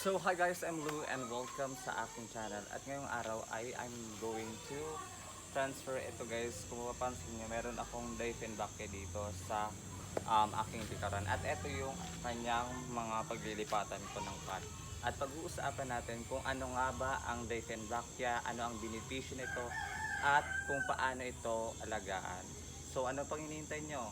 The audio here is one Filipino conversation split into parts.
So hi guys, I'm Lou and welcome sa aking channel. At ngayong araw ay I'm going to transfer ito guys. Kung mapapansin nyo, meron akong Diefenbachia dito sa um, aking likaran. At ito yung kanyang mga paglilipatan ko ng cut. At pag-uusapan natin kung ano nga ba ang Diefenbachia, ano ang benepisyo nito, at kung paano ito alagaan. So ano pang hinihintay nyo?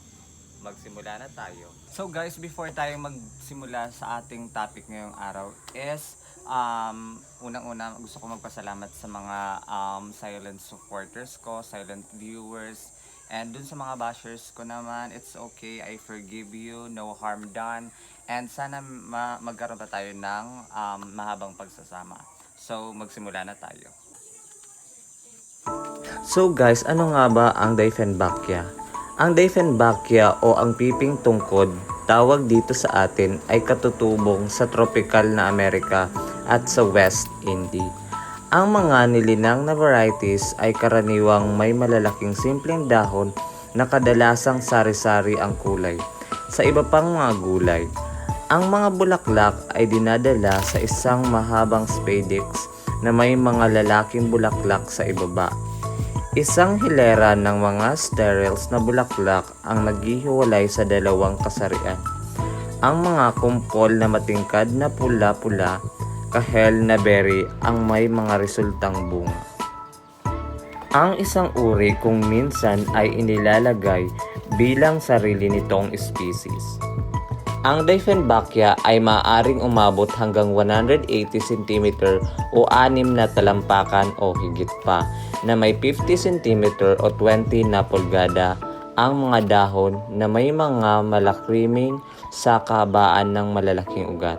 Magsimula na tayo. So guys, before tayo magsimula sa ating topic ngayong araw is um, unang-una gusto ko magpasalamat sa mga um, silent supporters ko, silent viewers, and dun sa mga bashers ko naman, it's okay, I forgive you, no harm done, and sana ma- magkaroon pa tayo ng um, mahabang pagsasama. So magsimula na tayo. So guys, ano nga ba ang Diefenbachia? Ang Diefenbachia o ang piping tungkod, tawag dito sa atin ay katutubong sa tropical na Amerika at sa West Indies. Ang mga nilinang na varieties ay karaniwang may malalaking simpleng dahon na kadalasang sari-sari ang kulay. Sa iba pang mga gulay, ang mga bulaklak ay dinadala sa isang mahabang spadix na may mga lalaking bulaklak sa ibaba. Isang hilera ng mga sterils na bulaklak ang naghihiwalay sa dalawang kasarian. Ang mga kumpol na matingkad na pula-pula, kahel na berry ang may mga resultang bunga. Ang isang uri kung minsan ay inilalagay bilang sarili nitong species. Ang Diefenbachia ay maaaring umabot hanggang 180 cm o 6 na talampakan o higit pa na may 50 cm o 20 na pulgada ang mga dahon na may mga malakriming sa kabaan ng malalaking ugat.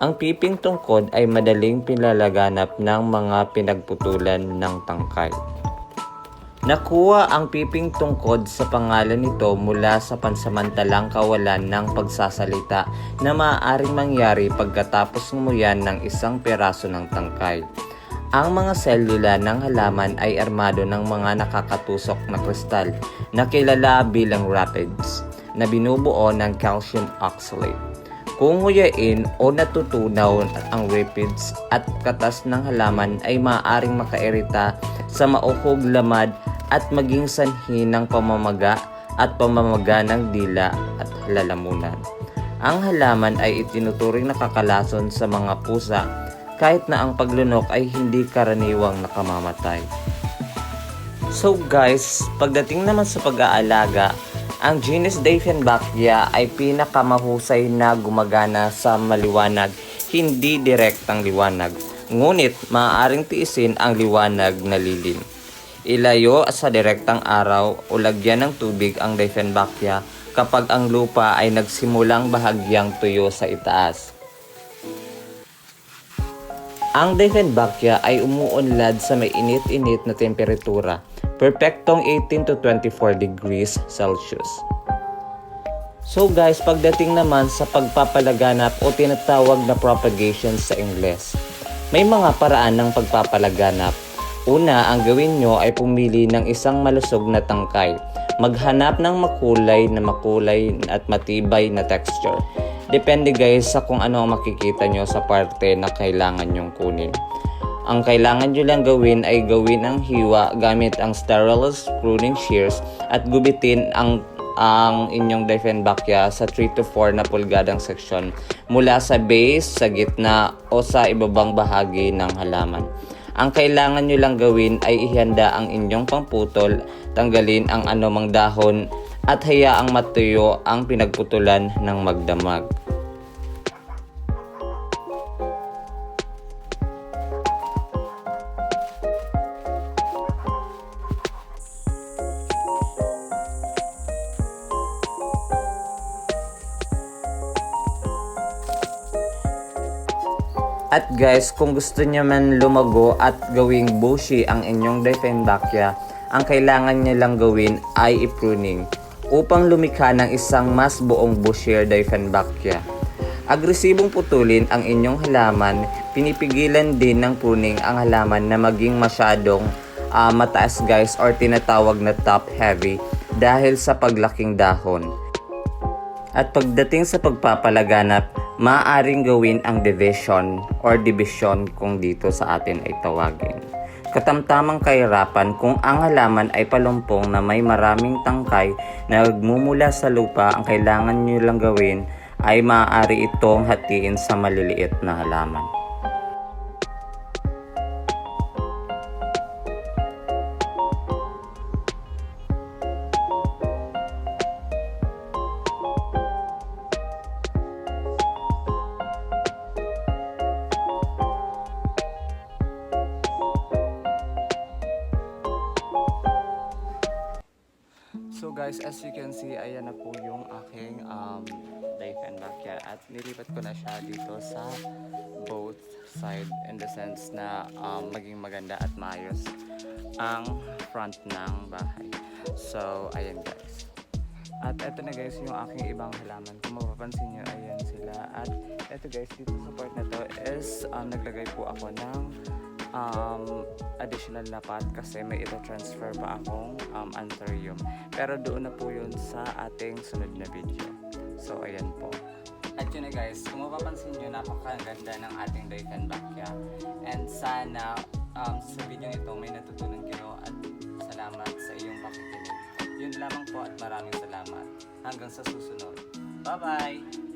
Ang piping tungkod ay madaling pinalaganap ng mga pinagputulan ng tangkay. Nakuha ang piping tungkod sa pangalan nito mula sa pansamantalang kawalan ng pagsasalita na maaaring mangyari pagkatapos ngumuyan ng isang peraso ng tangkay. Ang mga selula ng halaman ay armado ng mga nakakatusok na kristal na kilala bilang rapids na binubuo ng calcium oxalate. Kung nguyain o natutunaw ang rapids at katas ng halaman ay maaaring makairita sa mauhog lamad at maging sanhi ng pamamaga at pamamaga ng dila at lalamunan. Ang halaman ay itinuturing nakakalason sa mga pusa kahit na ang paglunok ay hindi karaniwang nakamamatay. So guys, pagdating naman sa pag-aalaga, ang genus Diefenbachia ay pinakamahusay na gumagana sa maliwanag, hindi direktang liwanag. Ngunit maaaring tiisin ang liwanag na lilim. Ilayo sa direktang araw o lagyan ng tubig ang Diefenbachia kapag ang lupa ay nagsimulang bahagyang tuyo sa itaas. Ang Diefenbachia ay umuunlad sa may init-init na temperatura, perpektong 18 to 24 degrees Celsius. So guys, pagdating naman sa pagpapalaganap o tinatawag na propagation sa Ingles, may mga paraan ng pagpapalaganap. Una, ang gawin nyo ay pumili ng isang malusog na tangkay. Maghanap ng makulay na makulay at matibay na texture. Depende guys sa kung ano ang makikita nyo sa parte na kailangan nyong kunin. Ang kailangan nyo lang gawin ay gawin ang hiwa gamit ang sterilus pruning shears at gubitin ang ang inyong Diefenbachia sa 3 to 4 na pulgadang seksyon mula sa base, sa gitna o sa ibabang bahagi ng halaman. Ang kailangan nyo lang gawin ay ihanda ang inyong pamputol, tanggalin ang anumang dahon at hayaang matuyo ang pinagputulan ng magdamag. At guys, kung gusto niyo man lumago at gawing bushy ang inyong Diefenbachia, ang kailangan niyo lang gawin ay i-pruning upang lumikha ng isang mas buong bushier Diefenbachia. Agresibong putulin ang inyong halaman, pinipigilan din ng pruning ang halaman na maging masyadong ah, mataas guys or tinatawag na top heavy dahil sa paglaking dahon. At pagdating sa pagpapalaganap, maaaring gawin ang division or division kung dito sa atin ay tawagin. Katamtamang kahirapan kung ang halaman ay palumpong na may maraming tangkay na nagmumula sa lupa, ang kailangan nyo lang gawin ay maaari itong hatiin sa maliliit na halaman. Guys, as you can see, ayan na po yung aking um, life and backyard. At nilipat ko na siya dito sa both side in the sense na um, maging maganda at maayos ang front ng bahay. So, ayan guys. At eto na guys yung aking ibang halaman. Kung mapapansin nyo, ayan sila. At eto guys, dito sa part na to is um, naglagay po ako ng um, additional na pot kasi may ito transfer pa akong um, anthurium. Pero doon na po yun sa ating sunod na video. So, ayan po. At yun na guys, kung mapapansin nyo, napakaganda ng ating Diefenbachia. And sana um, sa video ito may natutunan kayo at salamat sa iyong pakikinig. Yun lamang po at maraming salamat. Hanggang sa susunod. Bye-bye!